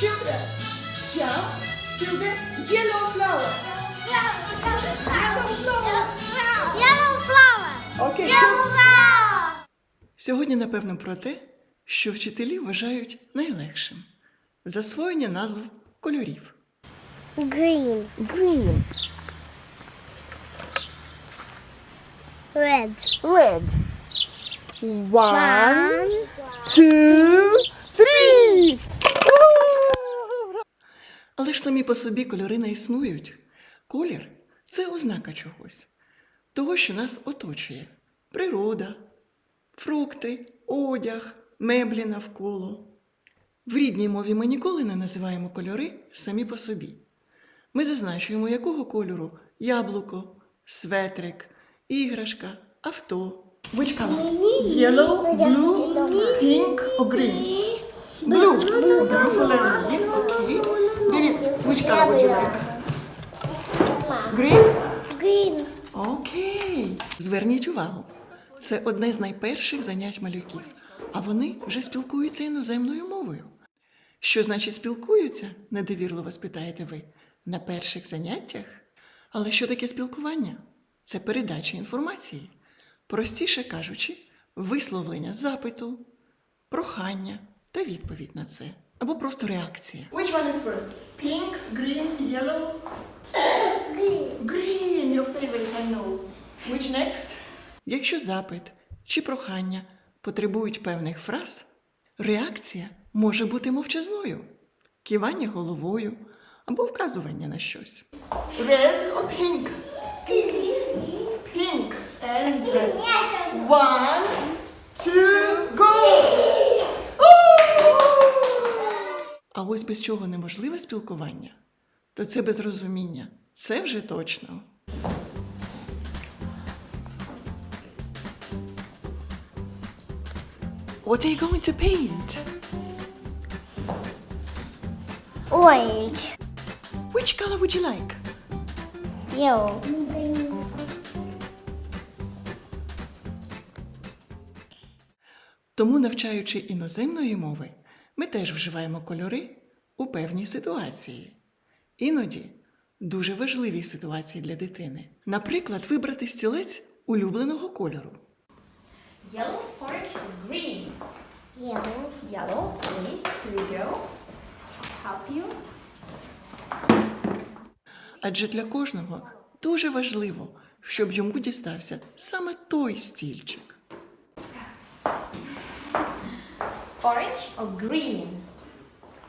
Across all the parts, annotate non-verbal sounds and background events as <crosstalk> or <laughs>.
Children, jump to the yellow flower. Yellow flower. Yellow flower. Okay, Yellow flower. Сьогодні, напевно, про те, що вчителі вважають найлегшим засвоєння назв кольорів. Green. green, Red. red. One. two, three. Але ж самі по собі кольори не існують. Колір це ознака чогось, того, що нас оточує: природа, фрукти, одяг, меблі навколо. В рідній мові ми ніколи не називаємо кольори самі по собі. Ми зазначуємо, якого кольору яблуко, светрик, іграшка, авто. Which color? Yellow, blue, pink or green? Blue. Blue for Leonid. Okay. Which color would you like? Green? Green. Окей. Зверніть увагу. Це одне з найперших занять малюків, а вони вже спілкуються іноземною мовою. Що значить спілкуються? недовірливо спитаєте ви. На перших заняттях? Але що таке спілкування? Це передача інформації. Простіше кажучи, висловлення запиту, прохання та відповідь на це. Або просто реакція. Which one is first? Pink, green, yellow? Green, your favorite, I know. Which next? Якщо запит чи прохання потребують певних фраз, реакція може бути мовчазною, кивання головою або вказування на щось. Red or pink? Pink and red. One, two, go! А ось без чого неможливе спілкування, то це без розуміння. Це вже точно. What are you going to paint? Orange. Which color would you like? Yellow. Тому, навчаючи іноземної мови, ми теж вживаємо кольори у певній ситуації. Іноді дуже важливі ситуації для дитини. Наприклад, вибрати стілець улюбленого кольору. Yellow, orange, green? Yellow. Yellow, green. Here we go. Help you. Адже для кожного дуже важливо, щоб йому дістався саме той стільчик. Orange or green?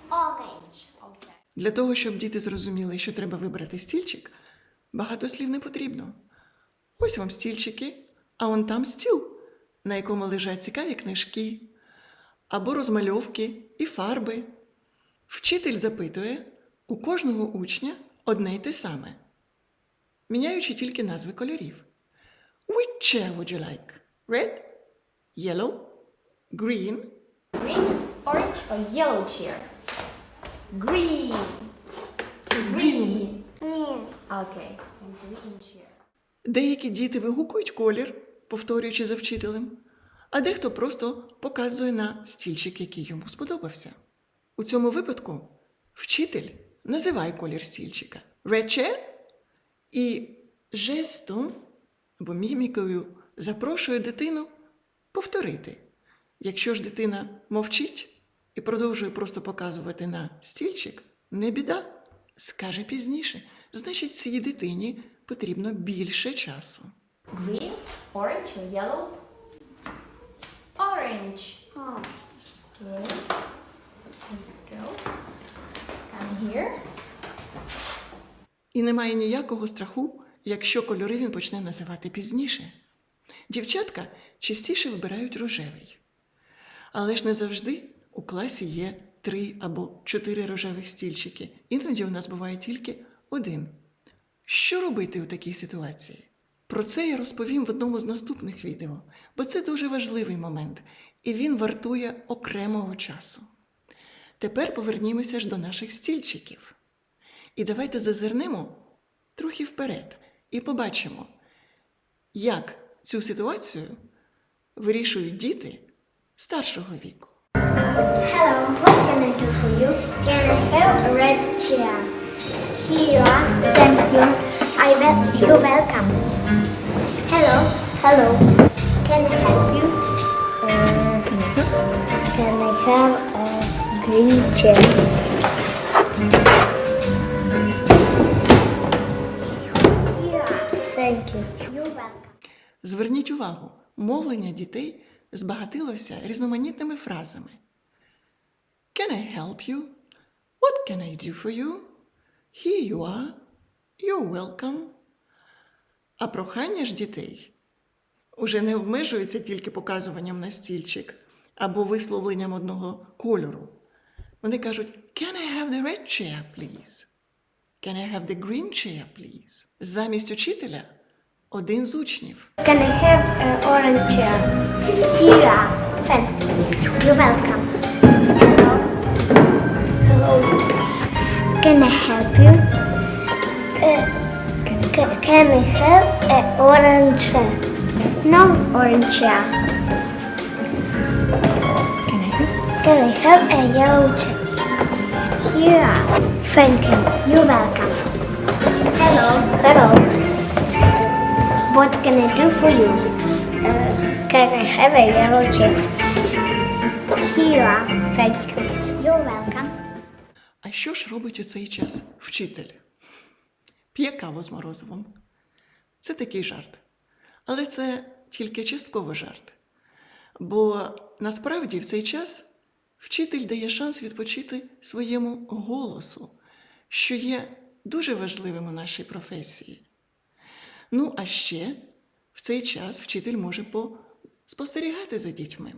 Orange. Okay. Для того, щоб діти зрозуміли, що треба вибрати стільчик, багато слів не потрібно. Ось вам стільчики, а он там стіл, на якому лежать цікаві книжки, або розмальовки і фарби. Вчитель запитує у кожного учня одне й те саме, міняючи тільки назви кольорів. Which chair would you like? Red? Yellow? Green? Green, orange, or yellow chair? Green. So green. Green. Okay. Green chair. Деякі діти вигукують колір, повторюючи за вчителем, а дехто просто показує на стільчик, який йому сподобався. У цьому випадку вчитель називає колір стільчика рече і жестом або мімікою запрошує дитину повторити. Якщо ж дитина мовчить і продовжує просто показувати на стільчик, не біда, скаже пізніше. Значить, цій дитині потрібно більше часу. Green, orange, or yellow? Orange. Oh. Okay. Here we go. Come here. І немає ніякого страху, якщо кольори він почне називати пізніше. Дівчатка частіше вибирають рожевий. Але ж не завжди у класі є три або чотири рожевих стільчики. Іноді у нас буває тільки один. Що робити у такій ситуації? Про це я розповім в одному з наступних відео, бо це дуже важливий момент, і він вартує окремого часу. Тепер повернімося ж до наших стільчиків. І давайте зазирнемо трохи вперед і побачимо, як цю ситуацію вирішують діти старшого віку. Hello, what can I do for you? Can I have a red chair? Here you are, thank you. I wel you're welcome. Hello, hello. Can I help you? Uh, can I have a green chair? Here you are. Thank you. You're welcome. Зверніть увагу, мовлення дітей збагатилося різноманітними фразами. Can I help you? What can I do for you? Here you are. You're welcome. А прохання ж дітей уже не обмежується тільки показуванням на стільчик або висловленням одного кольору. Вони кажуть Can I have the red chair, please? Can I have the green chair, please? Замість учителя один з учнів. Can I have an orange chair? Here. Thank you. You're welcome. Hello. Hello. Can I help you? Uh, ca- can I have an orange chair? No orange chair. Can I help? Can I have a yellow chair? Here. Thank you. You're welcome. Hello. Hello. What can I do for you? Uh, can I have a yellow chair? Here. Thank you. You're welcome. А що ж робить у цей час вчитель? П'є каву з морозивом. Це такий жарт. Але це тільки частково жарт. Бо насправді в цей час вчитель дає шанс відпочити своєму голосу, що є дуже важливим у нашій професії. Ну, а ще в цей час вчитель може спостерігати за дітьми,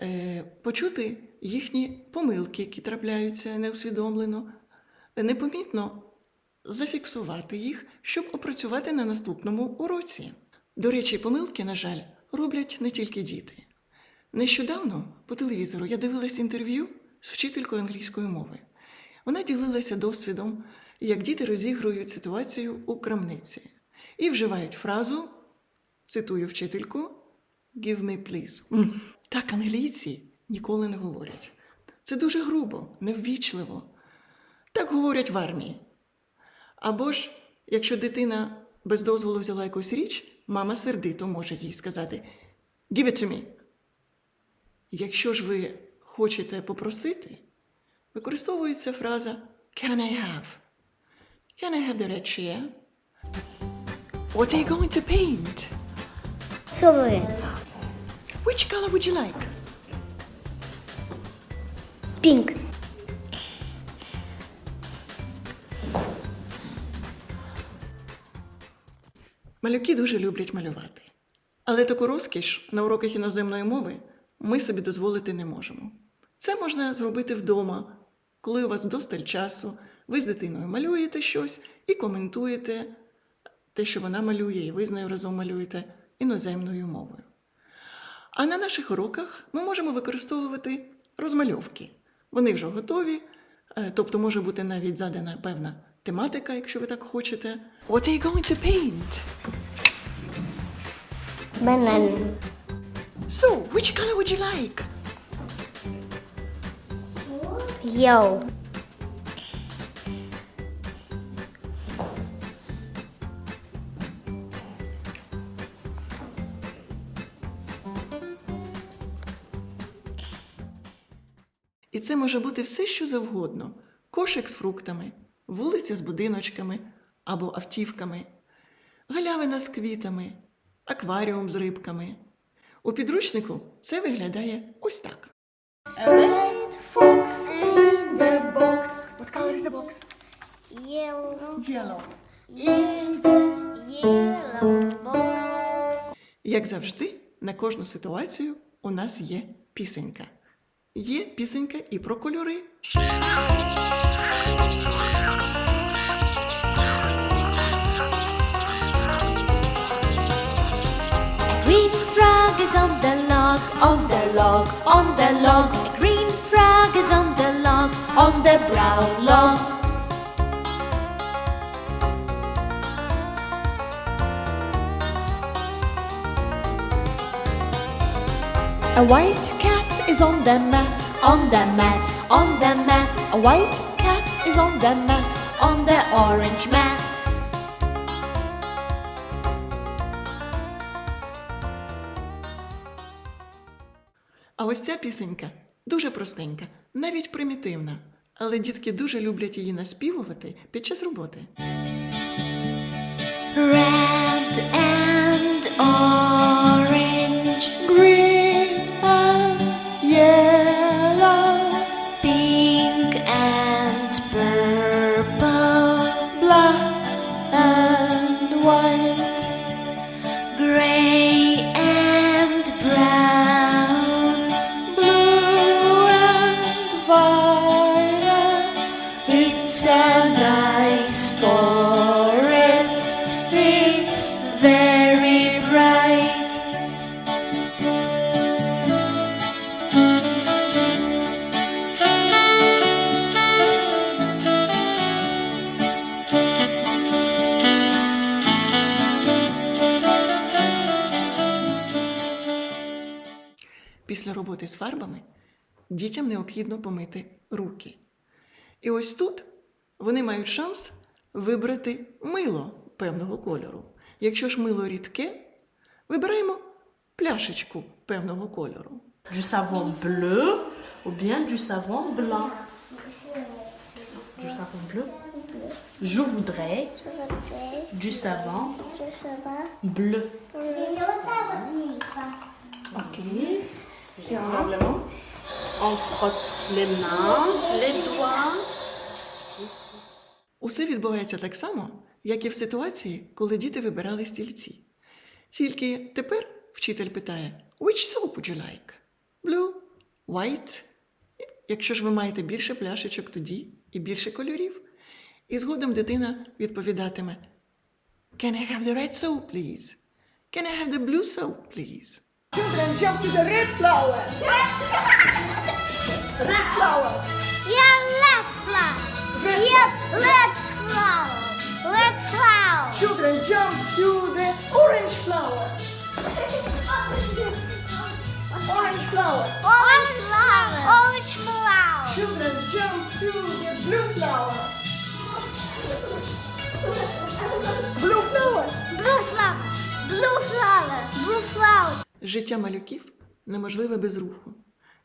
е, почути їхні помилки, які трапляються неусвідомлено, непомітно зафіксувати їх, щоб опрацювати на наступному уроці. До речі, помилки, на жаль, роблять не тільки діти. Нещодавно по телевізору я дивилась інтерв'ю з вчителькою англійської мови. Вона ділилася досвідом, як діти розігрують ситуацію у крамниці і вживають фразу, цитую вчительку, Give me please. Так англійці ніколи не говорять. Це дуже грубо, неввічливо. Так говорять в армії. Або ж, якщо дитина без дозволу взяла якусь річ, мама сердито може їй сказати Give it to me. Якщо ж ви хочете попросити, використовується фраза Can I have? Can I have the red chair? What are you going to paint? Sorry. Which color would you like? Pink. Малюки дуже люблять малювати. Але таку розкіш на уроках іноземної мови ми собі дозволити не можемо. Це можна зробити вдома, коли у вас вдосталь часу, ви з дитиною малюєте щось і коментуєте те, що вона малює, і ви з нею разом малюєте іноземною мовою. А на наших уроках ми можемо використовувати розмальовки. Вони вже готові, е, тобто може бути навіть задана певна тематика, якщо ви так хочете. What are you going to paint? Banana. So, which color would you like? Yellow. Це може бути все, що завгодно: кошик з фруктами, вулиця з будиночками або автівками, галявина з квітами, акваріум з рибками. У підручнику це виглядає ось так. Red fox in the box. What color is the box? Yellow. Yellow. In the yellow box. Як завжди, на кожну ситуацію у нас є пісенька. Є пісенька і про кольори. Green frog is on the log, on the log, on the log. A green frog is on the log, on the brown log. A white cat is on the mat, on the mat, on the mat. A white cat is on the mat, on the orange mat. А ось ця пісенька дуже простенька, навіть примітивна. Але дітки дуже люблять її наспівувати під час роботи. Red Після роботи з фарбами дітям необхідно помити руки. І ось тут вони мають шанс вибрати мило певного кольору. Якщо ж мило рідке, вибираємо пляшечку певного кольору. du savon bleu ou bien du savon blanc. Du savon bleu. Je voudrais du savon bleu. Ok. Tiens. On frotte les mains, les doigts. Усе відбувається так само, як і в ситуації, коли діти вибирали стільці. Тільки тепер вчитель питає: Which soap would you like? Blue, white. Якщо ж ви маєте більше пляшечок, тоді і більше кольорів. І згодом дитина відповідатиме: Can I have the red soap, please? Can I have the blue soap, please? Children, jump to the red flower. <laughs> red flower. Yeah, red flower. Yeah, red flower. Red flower. Children, jump to the orange flower. Orange flower. Orange flower. Orange flower. Children, jump to the blue flower. Blue flower. Blue flower. Blue flower. Blue flower. Життя малюків неможливе без руху.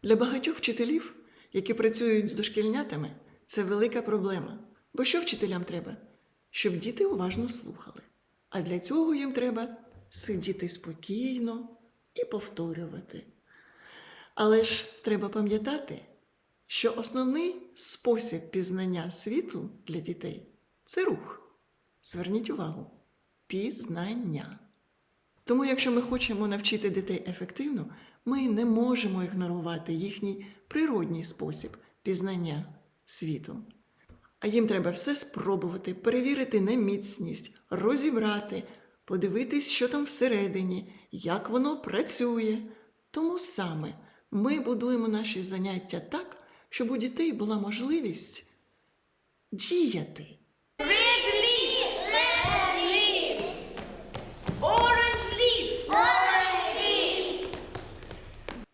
Для багатьох вчителів, які працюють з дошкільнятами, це велика проблема. Бо що вчителям треба? Щоб діти уважно слухали. А для цього їм треба сидіти спокійно і повторювати. Але ж треба пам'ятати, що основний спосіб пізнання світу для дітей це рух. Зверніть увагу, пізнання. Тому, якщо ми хочемо навчити дітей ефективно, ми не можемо ігнорувати їхній природній спосіб пізнання світу. А їм треба все спробувати, перевірити на міцність, розібрати, подивитись, що там всередині, як воно працює. Тому саме ми будуємо наші заняття так, щоб у дітей була можливість діяти.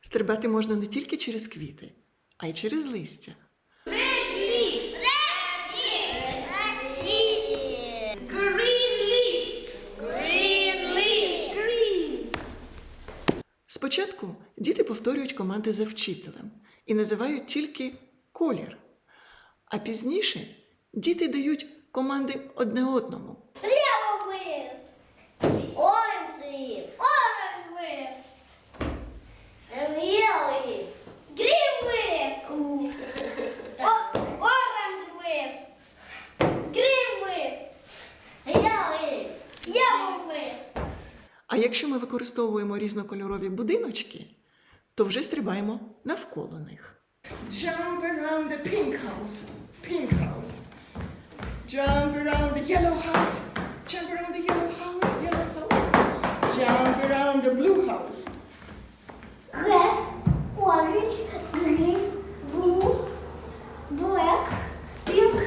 Стрибати можна не тільки через квіти, а й через листя. Спочатку діти повторюють команди за вчителем і називають тільки колір. А пізніше діти дають команди одне одному. Yellow wave. Orange wave. Orange wave. And yellow wave. Green wave. O- orange wave. Green wave. Yellow wave. Yellow wave. А якщо ми використовуємо різнокольорові будиночки, то вже стрибаємо навколо них. Jump around the pink house. Pink house. Jump around the yellow house. Jump around the yellow house. Yellow house. Jump around the blue house. Red, orange, green, blue, black, pink,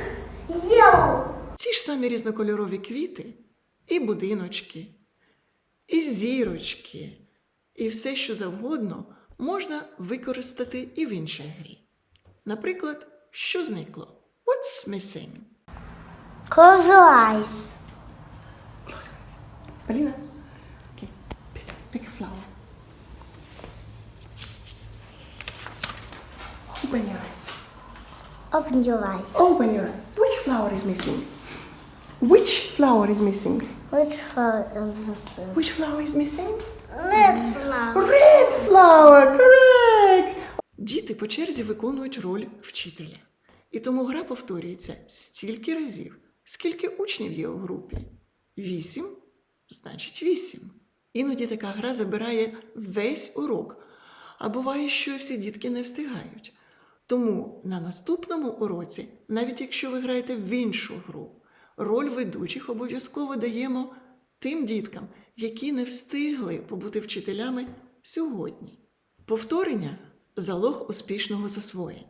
yellow. Ці ж самі різнокольорові квіти, і будиночки, і зірочки, і все, що завгодно, можна використати і в іншій грі. Наприклад, що зникло? What's missing? Close your eyes. Поліна? Okay. Pick, pick a flower. Open your eyes. Open your eyes. Open your eyes. Which flower is missing? Which flower is missing? Which flower is missing? Which flower is missing? Red flower. Red flower, correct! Діти по черзі виконують роль вчителя. І тому гра повторюється стільки разів, скільки учнів є у групі. Вісім значить вісім. Іноді така гра забирає весь урок, а буває, що всі дітки не встигають. Тому на наступному уроці, навіть якщо ви граєте в іншу гру, роль ведучих обов'язково даємо тим діткам, які не встигли побути вчителями сьогодні. Повторення залог успішного засвоєння.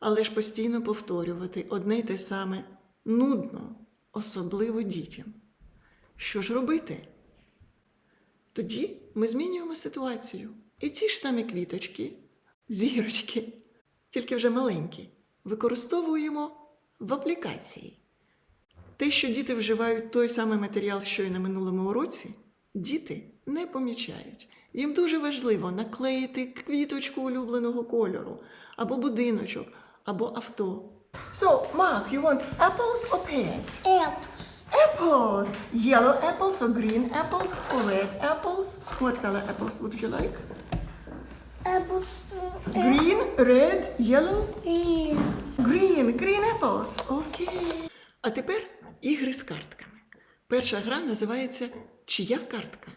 Але ж постійно повторювати одне й те саме нудно, особливо дітям. Що ж робити? Тоді ми змінюємо ситуацію. І ці ж самі квіточки, зірочки, тільки вже маленькі, використовуємо в аплікації. Те, що діти вживають той самий матеріал, що й на минулому уроці, діти не помічають. Їм дуже важливо наклеїти квіточку улюбленого кольору, або будиночок, або авто. So, Mark, you want apples or pears? Apples. Apples! Yellow apples or green apples or red apples? What color apples would you like? Apples. Green, red, yellow? Green. Green, green apples. Okay. А тепер ігри з картками. Перша гра називається Чия картка.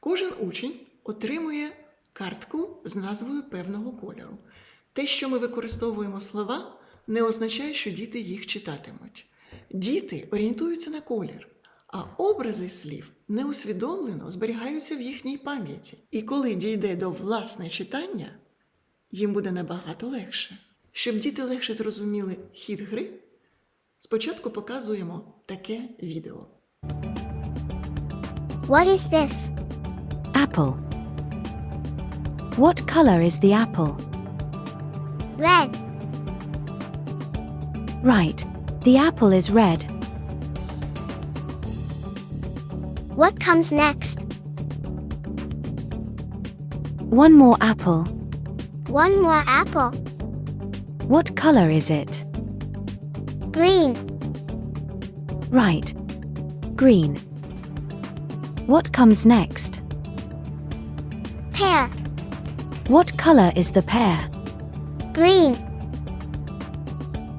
Кожен учень отримує картку з назвою певного кольору. Те, що ми використовуємо слова, не означає, що діти їх читатимуть. Діти орієнтуються на колір, а образи слів неусвідомлено зберігаються в їхній пам'яті. І коли дійде до власне читання, їм буде набагато легше. Щоб діти легше зрозуміли хід гри, спочатку показуємо таке відео. What is this? Apple. What color is the apple? Red. Right. The apple is red. What comes next? One more apple. One more apple. What color is it? Green. Right. Green. What comes next? Pear. What color is the pear? Green.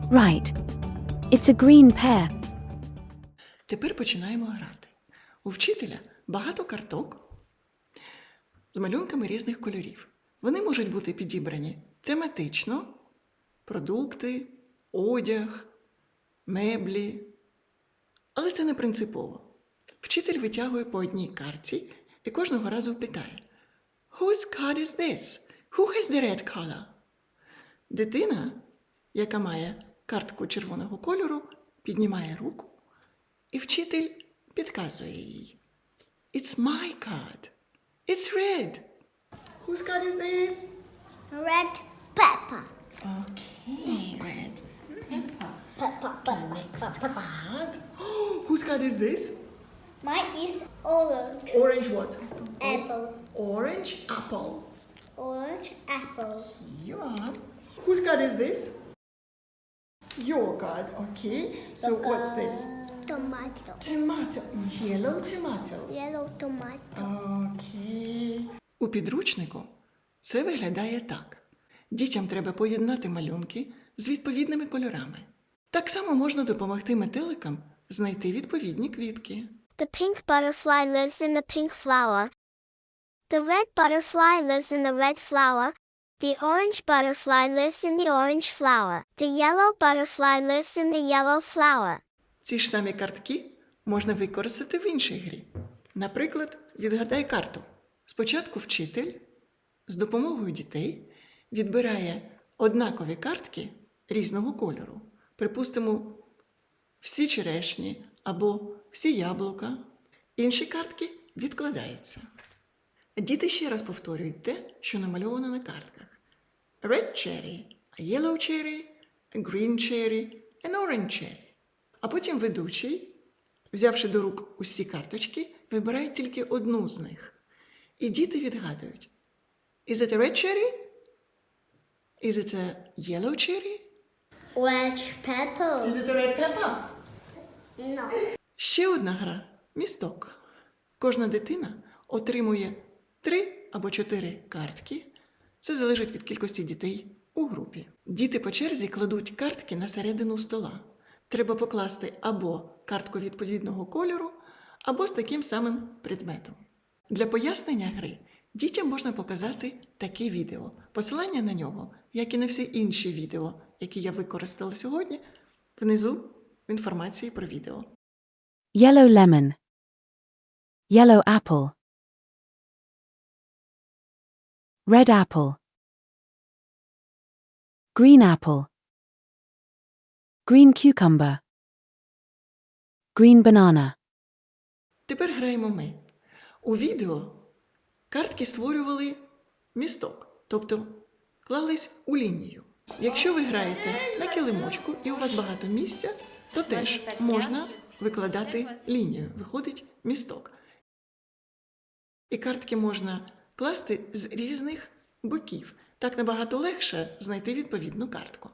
Right. It's a green pear. Тепер починаємо грати. У вчителя багато карток з малюнками різних кольорів. Вони можуть бути підібрані тематично, продукти, одяг, меблі. Але це не принципово. Вчитель витягує по одній карті і кожного разу питає: Whose card is this? Who has the red color? Дитина, яка має картку червоного кольору, піднімає руку, і вчитель підказує їй. It's my card. It's red. Whose card is this? Red pepper. Okay, red pepper. Pepper. Next card. Whose card is this? Mine is orange. Orange what? Apple. Orange apple. Orange apple. Are. Whose card is this? Your card, okay. So what's this? Tomato. Tomato. Yellow tomato. Yellow tomato. Okay. У підручнику це виглядає так. Дітям треба поєднати малюнки з відповідними кольорами. Так само можна допомогти метеликам знайти відповідні квітки. The pink butterfly lives in the pink flower. The red butterfly lives in the red flower. The orange butterfly lives in the orange flower. The yellow butterfly lives in the yellow flower. Ці ж самі картки можна використати в іншій грі. Наприклад, відгадай карту. Спочатку вчитель з допомогою дітей відбирає однакові картки різного кольору. Припустимо, всі черешні або всі яблука. Інші картки відкладаються. Діти ще раз повторюють те, що намальовано на картках: Red cherry, yellow cherry, green cherry, an orange cherry. А потім ведучий, взявши до рук усі карточки, вибирає тільки одну з них. І діти відгадують: Is it a red cherry? Is it a yellow cherry? Red pepper. Is it a red pepper? No. Ще одна гра місток. Кожна дитина отримує три або чотири картки. Це залежить від кількості дітей у групі. Діти по черзі кладуть картки на середину стола. Треба покласти або картку відповідного кольору, або з таким самим предметом. Для пояснення гри дітям можна показати таке відео. Посилання на нього, як і на всі інші відео, які я використала сьогодні, внизу в інформації про відео. Yellow lemon. Yellow apple. Red apple. Green apple. Green cucumber. Green banana. Тепер граємо ми. У відео картки створювали місток, тобто клались у лінію. Якщо ви граєте на килимочку і у вас багато місця, то теж можна викладати лінію. Виходить місток. І картки можна класти з різних боків. Так набагато легше знайти відповідну картку.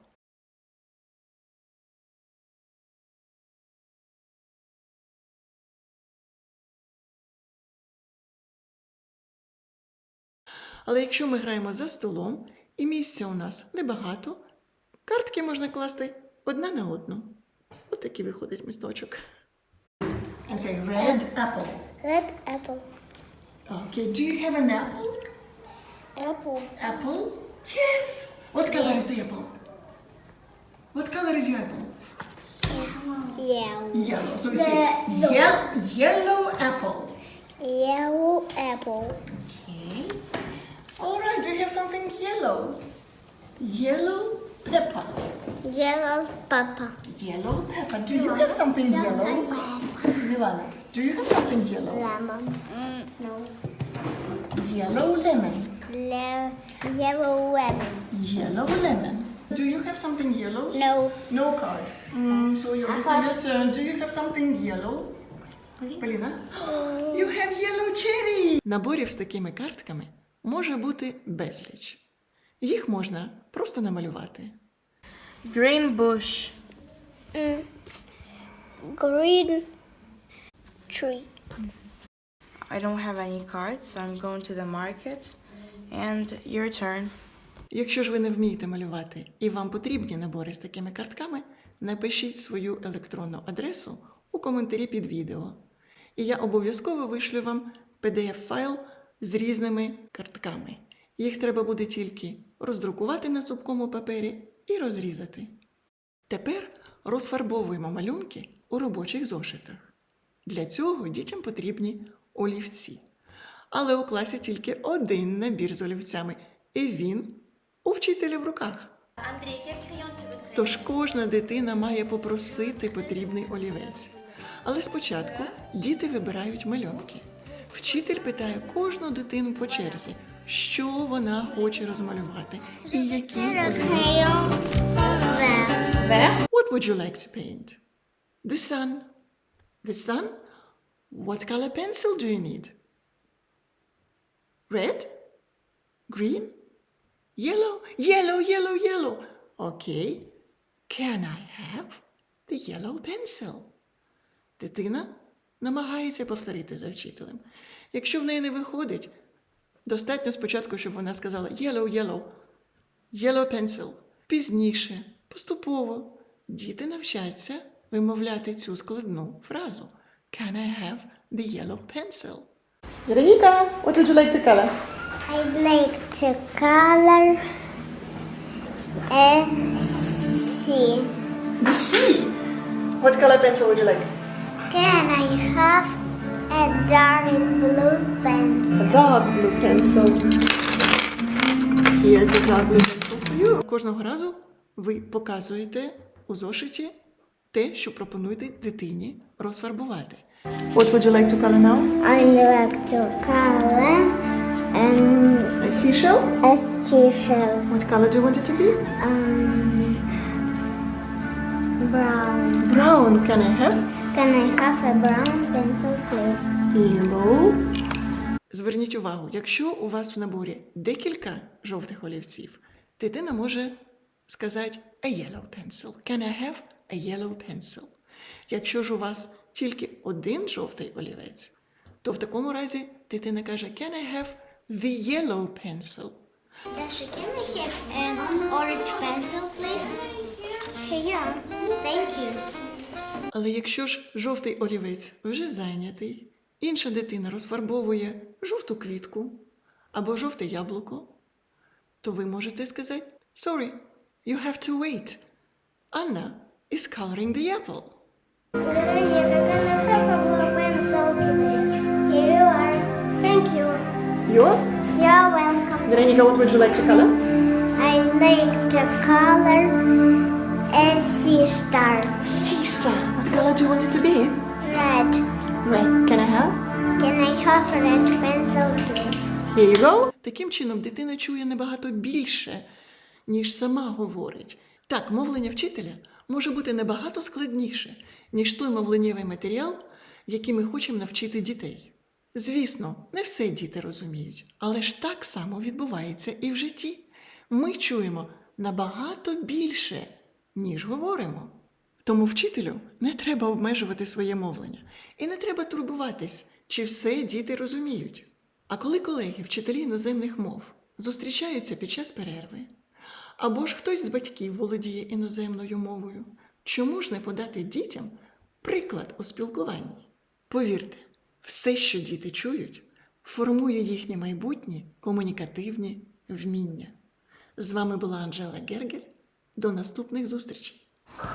Але якщо ми граємо за столом і місця у нас небагато, картки можна класти одна на одну. Отакий виходить місточок. And say red apple. Red apple. Okay, do you have an apple? Apple. Apple? Yes. What color is the apple? What color is your apple? Yeah. Yellow. So we say yellow apple. Yellow apple. Okay. All right. Do you have something yellow? Yellow pepper. Yellow pepper. Yellow pepper. Do you have something yellow? Milana, do you have something yellow? Lemon. No. Yellow lemon. Le- yellow lemon. Yellow lemon. Do you have something yellow? No. No card. Mm, so you listen your turn. Do you have something yellow? Поліна? You have yellow cherry. Наборів з такими картками може бути безліч. Їх можна просто намалювати. Green bush. Green tree. I don't have any cards, so I'm going to the market. And your turn. Якщо ж ви не вмієте малювати і вам потрібні набори з такими картками, напишіть свою електронну адресу у коментарі під відео. І я обов'язково вишлю вам PDF-файл з різними картками. Їх треба буде тільки роздрукувати на цупкому папері і розрізати. Тепер розфарбовуємо малюнки у робочих зошитах. Для цього дітям потрібні олівці. Але у класі тільки один набір з олівцями, і він у вчителя в руках. Тож кожна дитина має попросити потрібний олівець. Але спочатку діти вибирають малюнки. Вчитель питає кожну дитину по черзі, що вона хоче розмалювати і який олівець. What would you like to paint? The sun. The sun? What color pencil do you need? Red? Green? Yellow? Yellow, yellow, yellow. Okay. Can I have the yellow pencil? Дитина намагається повторити за вчителем. Якщо в неї не виходить, достатньо спочатку, щоб вона сказала yellow, yellow, Yellow pencil. Пізніше, поступово, діти навчаться вимовляти цю складну фразу. Can I have the yellow pencil? Veronica, what would you like to color? I'd like to color a sea. The sea. What color pencil would you like? Can I have a dark blue pencil? A dark blue pencil. Here's the dark blue pencil for you. Кожного разу ви показуєте у зошиті те, що пропонуєте дитині розфарбувати. What would you like to color now? I'd like to color um, A seashell. a seashell. What color do you want it to be? Um, brown. Brown. Can I have? Can I have a brown pencil, please? Yellow. Зверніть увагу, якщо у вас в наборі декілька жовтих олівців, дитина може сказати a yellow pencil. Can I have a yellow pencil? Якщо ж у вас тільки один жовтий олівець, то в такому разі дитина каже Can I have the yellow pencil? Dasha, can I have an orange pencil, please? Here. Thank you. Але якщо ж жовтий олівець вже зайнятий, інша дитина розфарбовує жовту квітку або жовте яблуко, то ви можете сказати Sorry, you have to wait. Anna is coloring the apple. You're gonna have a blue pencil, please. Here you are. Thank you. You're? You're welcome. Veronica, what would you like to color? I like to color a sea star. Color do you want it to be? Red. Red. Can I have? Can I have a red pencil, please? Here you go. Таким чином, дитина чує набагато більше, ніж сама говорить. Так, мовлення вчителя може бути набагато складніше, ніж той мовленнєвий матеріал, який ми хочемо навчити дітей. Звісно, не все діти розуміють, але ж так само відбувається і в житті. Ми чуємо набагато більше, ніж говоримо. Тому вчителю не треба обмежувати своє мовлення і не треба турбуватись, чи все діти розуміють. А коли колеги, вчителі іноземних мов зустрічаються під час перерви, або ж хтось з батьків володіє іноземною мовою, чому ж не подати дітям приклад у спілкуванні? Повірте, все, що діти чують, формує їхні майбутні комунікативні вміння. З вами була Анжела Гергель. До наступних зустрічей!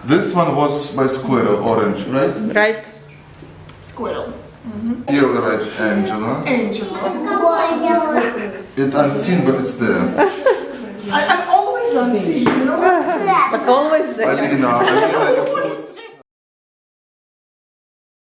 This one was by squirrel, orange, right? Right. Squirrel. Mm-hmm. Here we write Angela. Angela. It's unseen, but it's there. I, I'm always unseen, you know? But always there. Alina, <laughs> Alina,